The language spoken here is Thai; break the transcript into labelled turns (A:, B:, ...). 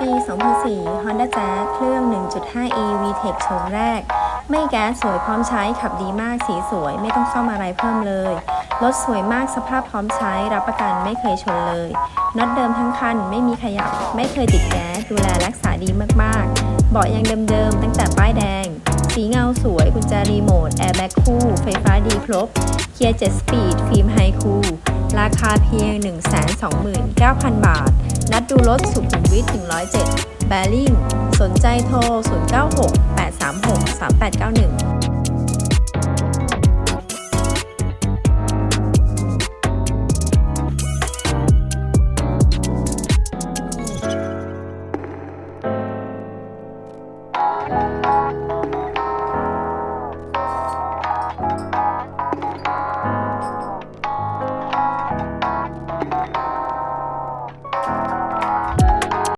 A: ปี 2004 Honda Jazz เครื่อง 1.5e VTEC โฉมแรก ไม่แก๊สสวยพร้อมใช้ขับดีมากสีสวยไม่ต้องซ่อมอะไรเพิ่มเลย รถสวยมากสภาพพร้อมใช้รับประกันไม่เคยชนเลยน็อตเดิมทั้งคันไม่มีขยับ ไม่เคยติดแก๊สดูแลรักษาดีมากๆ เบาะยังเดิมๆ ตั้งแต่ป้ายแดง สีเงาสวยกุญแจรีโมทแอร์แบ็กคู่ ไฟฟ้าดีครบเกียร์7สปีดฟิล์มไฮคูลราคาเพียง 129,000 บาท นัดดูรถสุขุมวิท107 แบริ่ง สนใจโทร 096 836 3891